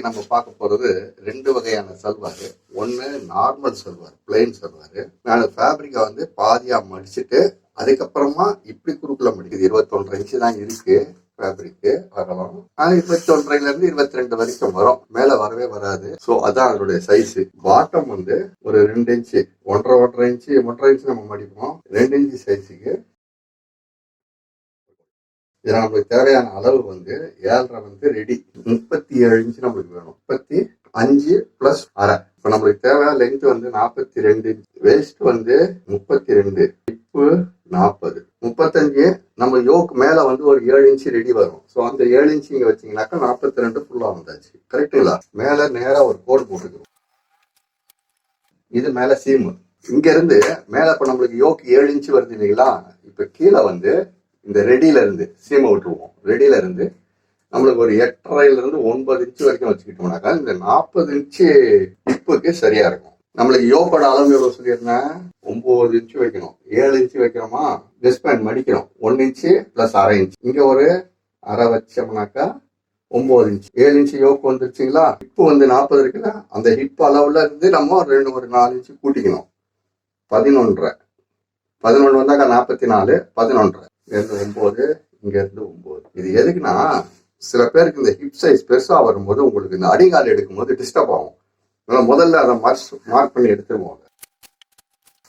இன்னைக்கு நம்ம பார்க்க போறது ரெண்டு வகையான சல்வார். ஒன்று நார்மல் சல்வார் பிளெயின் சல்வார். நான் ஃபேப்ரிக்கை வந்து பாதியா மடிச்சுட்டு அதுக்கப்புறமா இப்படி குறுக்கில் மடிக்குது. இருபத்தொன்றரை இன்ச்சு தான் இருக்கு ஃபேப்ரிக்கு வரலாம் ஆனா இருபத்தொன்றைல இருந்து இருபத்தி ரெண்டு வரைக்கும் வரும். மேல வரவே வராது. ஸோ அதான் அதனுடைய சைஸ் பாட்டம் வந்து ஒரு ரெண்டு இன்ச்சு ஒன்றரை ஒன்றரை இன்ச்சு ஒன்றரை இன்ச்சு நம்ம மடிப்போம். ரெண்டு இன்ச்சு சைஸுக்கு இது நம்மளுக்கு தேவையான அளவு வந்து ஏழரை வந்து ரெடி முப்பத்தி ஏழு இன்ச்சு நம்மளுக்கு வேணும். முப்பத்தி அஞ்சு பிளஸ் அரை. இப்போ நம்மளுக்கு தேவை லென்த் வந்து நாற்பத்தி ரெண்டு இன்ச் வேஸ்ட் வந்து முப்பத்தி ரெண்டு இப்பு நாற்பது முப்பத்தஞ்சு நம்ம யோக் மேல வந்து ஒரு ஏழு இன்ச்சு ரெடி வரும். ஸோ அந்த ஏழு இன்ச்சு இங்க வச்சீங்கன்னாக்கா நாற்பத்தி ரெண்டு ஃபுல்லா வந்தாச்சு கரெக்டுங்களா மேல நேரா ஒரு கோடு போட்டுக்கிறோம் இது மேல சீமு இங்க இருந்து மேல இப்ப நம்மளுக்கு யோக் ஏழு இன்ச்சு வருது இல்லைங்களா? இப்ப கீழே வந்து இந்த ரெடியில இருந்து சீமை விட்டுருவோம். ரெடியில இருந்து நம்மளுக்கு ஒரு எட்டரைல இருந்து ஒன்பது இன்ச்சு வரைக்கும் வச்சுக்கிட்டோம்னாக்கா இந்த நாற்பது இன்ச்சு இப்புக்கு சரியா இருக்கும். நம்மளுக்கு யோகோட அளவு எவ்வளவு சொல்லியிருந்தேன்? ஒன்பது இன்ச்சு வைக்கணும். ஏழு இன்ச்சு வைக்கிறோமா? டிஸ்பேண்ட் மடிக்கிறோம். ஒன் இன்ச்சு பிளஸ் அரை இன்ச் இங்க ஒரு அரை வச்சோம்னாக்கா ஒன்பது இன்ச்சு ஏழு இன்ச்சு யோக்கு வந்துருச்சுங்களா? ஹிப்பு வந்து நாற்பது இருக்குல்ல? அந்த ஹிப் அளவுல இருந்து நம்ம ரெண்டு ஒரு நாலு இன்ச்சு கூட்டிக்கணும். பதினொன்றரை. பதினொன்று வந்தாக்கா நாற்பத்தி நாலு பதினொன்றரை. இருந்து ஒன்பது இங்க இருந்து ஒன்பது. இது எதுக்குன்னா சில பேருக்கு இந்த ஹிப் சைஸ் பெருசா வரும்போது உங்களுக்கு இந்த அடிகால் எடுக்கும்போது டிஸ்டர்ப் ஆகும். அதனால முதல்ல அதை மார்க் மார்க் பண்ணி எடுத்துருவாங்க.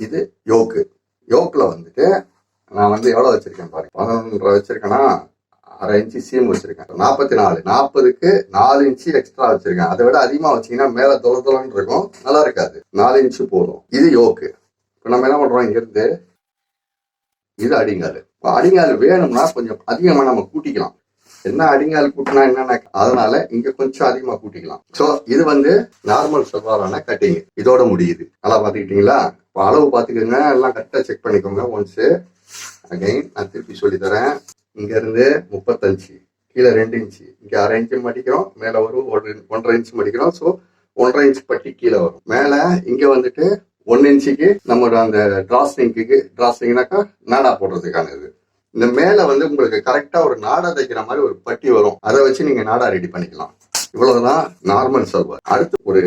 இது யோக்கு யோக்கில் வந்துட்டு நான் வந்து எவ்வளோ வச்சிருக்கேன் பாருங்க. பதினொன்றரை வச்சிருக்கேன்னா அரை இன்ச்சு சீம் வச்சிருக்கேன். நாற்பத்தி நாலு. நாற்பதுக்கு நாலு இன்ச்சு எக்ஸ்ட்ரா வச்சிருக்கேன். அதை விட அதிகமாக வச்சீங்கன்னா மேலே தொலை தொலைன்னு இருக்கும். நல்லா இருக்காது. நாலு இன்ச்சு போதும். இது யோக்கு இப்போ நம்ம என்ன பண்ணுறோம் இங்கிருந்து? இது அடிங்கால் அடிங்கால் வேணும்னா கொஞ்சம் அதிகமாக நம்ம கூட்டிக்கலாம். என்ன அடிங்கால் கூட்டினா என்னென்ன? அதனால இங்க கொஞ்சம் அதிகமா கூட்டிக்கலாம். சோ இது வந்து நார்மல் சல்வாரான கட்டிங் இதோட முடியுது. நல்லா பாத்துக்கிட்டீங்களா இப்போ அளவு பாத்துக்கோங்க எல்லாம் கரெக்டா செக் பண்ணிக்கோங்க. ஒன்ஸ் அகைன் நான் திருப்பி சொல்லி தரேன் இங்க இருந்து முப்பத்தஞ்சு. கீழே ரெண்டு இன்ச்சு இங்க அரை இன்ச்சு மடிக்கிறோம். மேல ஒரு ஒன்றரை இன்ச் மடிக்கிறோம். ஸோ ஒன்றரை இன்ச் பட்டி கீழே வரும். மேல இங்க வந்துட்டு ஒன் இன்ச்சுக்கு நம்மளோட அந்த டிராஸ்டிங்க்கு டிராஸ்டிங்னாக்கா நாடா போடுறதுக்கான இது. இந்த மேல வந்து உங்களுக்கு கரெக்டா ஒரு நாடா தைக்கிற மாதிரி ஒரு பட்டி வரும். அதை வச்சு நீங்க நாடா ரெடி பண்ணிக்கலாம். இவ்வளவுதான் நார்மல் சல்வார். அடுத்து ஒரு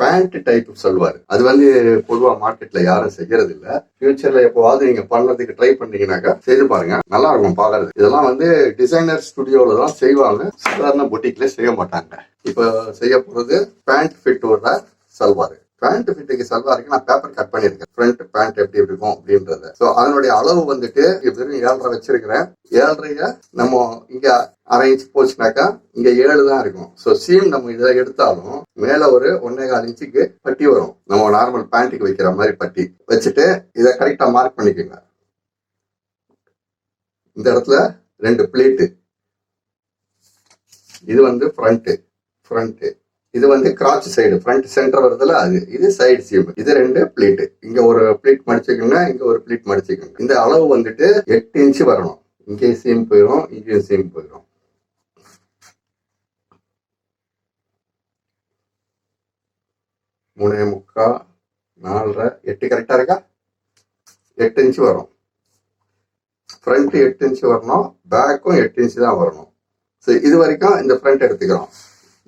பேண்ட் டைப் சல்வார். அது வந்து பொதுவா மார்க்கெட்ல யாரும் செய்யறது இல்ல ஃபியூச்சர்ல எப்போவாவது நீங்க பண்ணதுக்கு ட்ரை பண்ணீங்கன்னாக்கா செய்து பாருங்க. நல்லா இருக்கும் பாக்குறது இதெல்லாம் வந்து டிசைனர் ஸ்டுடியோல தான் செய்வாங்க. சாதாரண பொட்டிக்ல செய்ய மாட்டாங்க. இப்போ செய்ய போறது பேண்ட் ஃபிட் வர்ற சல்வார். பேண்ட் ஃபிட்டுக்கு சல்வாருக்கு நான் பேப்பர் கட் பண்ணியிருக்கேன். ஃப்ரண்ட் பேண்ட் எப்படி இருக்கும் அப்படின்றத. ஸோ அதனுடைய அளவு வந்துட்டு வெறும் ஏழரை வச்சிருக்கிறேன். ஏழரைய நம்ம இங்க அரை இன்ச் போச்சுனாக்கா இங்க ஏழு தான் இருக்கும். ஸோ சீம் நம்ம இதை எடுத்தாலும் மேல ஒரு ஒன்னே கால் இன்ச்சுக்கு பட்டி வரும். நம்ம நார்மல் பேண்ட்டுக்கு வைக்கிற மாதிரி பட்டி. வச்சுட்டு இதை கரெக்டா மார்க் பண்ணிக்கோங்க. இந்த இடத்துல ரெண்டு பிளேட்டு இது வந்து ஃப்ரண்ட்டு ஃப்ரண்ட்டு இது வந்து கிராச் சைடு ஃப்ரண்ட் சென்டர் வருதுல அது. இது சைடு சீம் இது ரெண்டு பிளேட் இங்க ஒரு பிளேட் மடிச்சுக்கோங்க இங்க ஒரு பிளேட் மடிச்சுக்கோங்க. இந்த அளவு வந்துட்டு எட்டு இன்ச்சு வரணும். இங்கே சீம் போயிடும் இங்கேயும் சீம் போயிடும் மூணே முக்கா நாலரை எட்டு கரெக்டா இருக்கா? எட்டு இன்ச்சு வரும். ஃப்ரண்ட் எட்டு இன்ச்சு வரணும் பேக்கும் எட்டு இன்ச்சு தான் வரணும். சரி இது வரைக்கும் இந்த ஃப்ரண்ட் எடுத்துக்கிறோம்.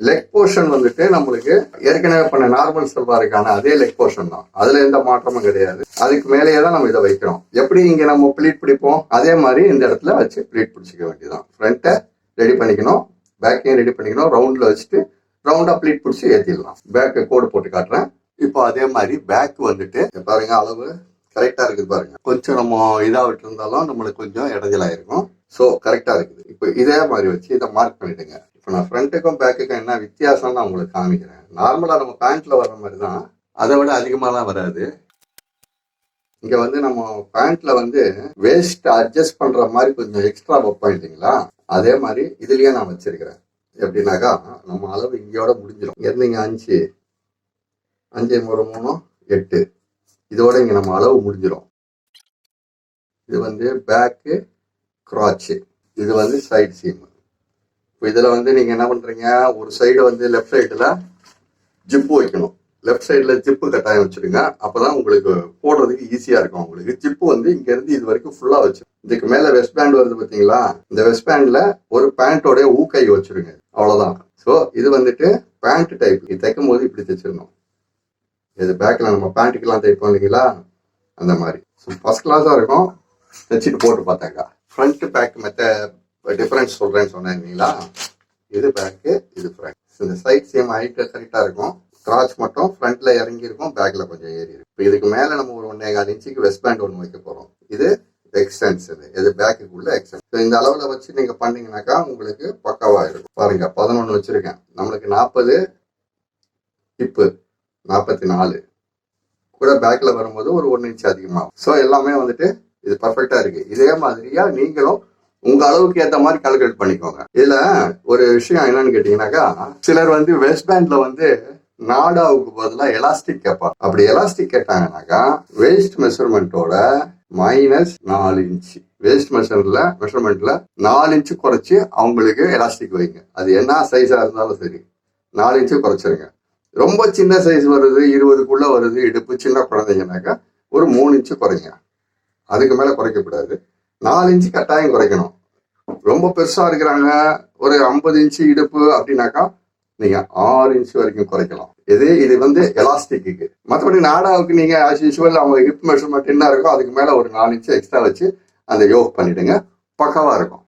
லெக் போர்ஷன் வந்துட்டு நம்மளுக்கு ஏற்கனவே பண்ண நார்மல் சல்வாருக்கான அதே லெக் போர்ஷன் தான். அதுல எந்த மாற்றமும் கிடையாது. அதுக்கு மேலேயே தான் நம்ம இதை வைக்கிறோம். எப்படி இங்க நம்ம ப்ளீட் பிடிப்போம்? அதே மாதிரி இந்த இடத்துல வச்சு ப்ளீட் பிடிச்சிக்க வேண்டியதுதான். ஃப்ரண்ட்டை ரெடி பண்ணிக்கணும். பேக்கையும் ரெடி பண்ணிக்கணும். ரவுண்டில் வச்சுட்டு ரவுண்டாக ப்ளீட் பிடிச்சி ஏற்றிடலாம் பேக்கு கோடு போட்டு காட்டுறேன். இப்போ அதே மாதிரி பேக் வந்துட்டு பாருங்க அளவு கரெக்டாக இருக்குது பாருங்க. கொஞ்சம் நம்ம இதாக விட்டு இருந்தாலும் நம்மளுக்கு கொஞ்சம் இடைஞ்சலாயிருக்கும் ஸோ கரெக்டாக இருக்குது. இப்போ இதே மாதிரி வச்சு இதை மார்க் பண்ணிடுங்க. இப்போ நான் ஃப்ரண்ட்டுக்கும் பேக்குக்கும் என்ன வித்தியாசம் நான் உங்களுக்கு காமிக்கிறேன். நார்மலாக நம்ம பேண்ட்டில் வர்ற மாதிரி தான் அதை விட அதிகமாகலாம் வராது. இங்கே வந்து நம்ம பேண்ட்டில் வந்து வேஸ்ட் அட்ஜஸ்ட் பண்ணுற மாதிரி கொஞ்சம் எக்ஸ்ட்ரா வைப்போம் இல்லைங்களா? அதே மாதிரி இதுலேயே நான் வச்சிருக்கிறேன். எப்படின்னாக்கா நம்ம அளவு இங்கேயோட முடிஞ்சிடும். இங்கேருந்து இங்கே அஞ்சு. அஞ்சு ஒரு மூணு எட்டு. இதோட இங்கே நம்ம அளவு முடிஞ்சிடும் இது வந்து பேக்கு கிராச்சு இது வந்து சைடு சீமு இப்போ இதில் வந்து நீங்கள் என்ன பண்ணுறீங்க ஒரு சைடு வந்து லெஃப்ட் சைடில் ஜிப்பு வைக்கணும். லெஃப்ட் சைடில் ஜிப்பு கட்டாயம் வச்சிருங்க அப்பதான் உங்களுக்கு போடுறதுக்கு ஈஸியாக இருக்கும் உங்களுக்கு ஜிப்பு வந்து இங்கேருந்து இது வரைக்கும் ஃபுல்லாக வச்சு இதுக்கு மேலே வெஸ்ட் பேண்ட் வருது பார்த்தீங்களா இந்த வெஸ்ட் பேண்டில் ஒரு பேண்ட்டோடைய ஊக்கை வச்சுருங்க. அவ்வளோதான் ஸோ இது வந்துட்டு பேண்ட் டைப் இது தைக்கும் போது இப்படி தைச்சிடணும். இது பேக்கில் நம்ம பேண்ட்டுக்கெல்லாம் தைப்போம் இல்லைங்களா? அந்த மாதிரி. ஸோ ஃபர்ஸ்ட் கிளாஸாக இருக்கும். தைச்சிட்டு போட்டு பார்த்தாங்க ஃப்ரண்ட் பேக் மெத்த டிஃபரன்ஸ் சொல்கிறேன்னு சொன்னேன் இல்லைங்களா? இது பேக்கு இது ஃப்ரண்ட் இந்த சைட் சேம் ஹைட்டு கரெக்டாக இருக்கும். கிராச் மட்டும் ஃப்ரண்ட்ல இறங்கி இருக்கும் பேக்ல கொஞ்சம் ஏறி இருக்கும். இப்போ இதுக்கு மேலே நம்ம ஒரு ஒன்றே கால் இன்ச்சுக்கு வெஸ்ட் பேண்ட் ஒன்று வைக்க போகிறோம் இது எக்ஸ்டென்ஸ் இது இது பேக்குக்குள்ள எக்ஸ்டென்ஸ் ஸோ இந்த அளவில் வச்சு நீங்கள் பண்ணீங்கன்னாக்கா உங்களுக்கு பக்காவாக இருக்கும். பாருங்க பதினொன்று வச்சுருக்கேன். நம்மளுக்கு நாற்பது ஹிப்பு நாற்பத்தி நாலு கூட பேக்கில் வரும்போது ஒரு ஒன்று இன்ச் அதிகமாகும். ஸோ எல்லாமே வந்துட்டு இது பர்ஃபெக்டாக இருக்குது இதே மாதிரியாக நீங்களும் உங்க அளவுக்கு ஏத்த மாதிரி கால்குலேட் பண்ணிக்கோங்க. இதுல ஒரு விஷயம் என்னன்னு கேட்டீங்கன்னாக்கா சிலர் வந்து வெஸ்ட் பேண்ட்ல வந்து நாடாவுக்கு பதிலா எலாஸ்டிக் கேட்பாங்க. அப்படி எலாஸ்டிக் கேட்டாங்கன்னாக்கா வேஸ்ட் மெஷர்மெண்ட்டோட மைனஸ் நாலு இன்ச் வேஸ்ட் மெஷர்ல மெஷர்மெண்ட்ல நாலு இன்ச்சு குறைச்சி அவங்களுக்கு எலாஸ்டிக் வைங்க. அது என்ன சைஸா இருந்தாலும் சரி. நாலு இன்ச்சு குறைச்சிருங்க. ரொம்ப சின்ன சைஸ் வருது இருபதுக்குள்ள வருது இடுப்பு சின்ன குழந்தைங்கனாக்கா ஒரு மூணு இன்ச்சு குறைங்க. அதுக்கு மேல குறைக்கக்கூடாது. நாலு இன்ச்சு கட்டாயம் குறைக்கணும். ரொம்ப பெருசா இருக்கிறாங்க. ஒரு ஐம்பது இன்ச்சு இடுப்பு அப்படின்னாக்கா நீங்க ஆறு இன்ச்சு வரைக்கும் குறைக்கலாம். இது இது வந்து எலாஸ்டிக்கு மற்றபடி நாடாவுக்கு நீங்க ஆஸ் யூஸ்வல் அவங்க ஹிப் மெஷர்மெண்ட் என்ன இருக்கோ அதுக்கு மேல ஒரு நாலு இன்ச்சு எக்ஸ்ட்ரா வச்சு அந்த யோக் பண்ணிடுங்க. பக்காவா இருக்கும்.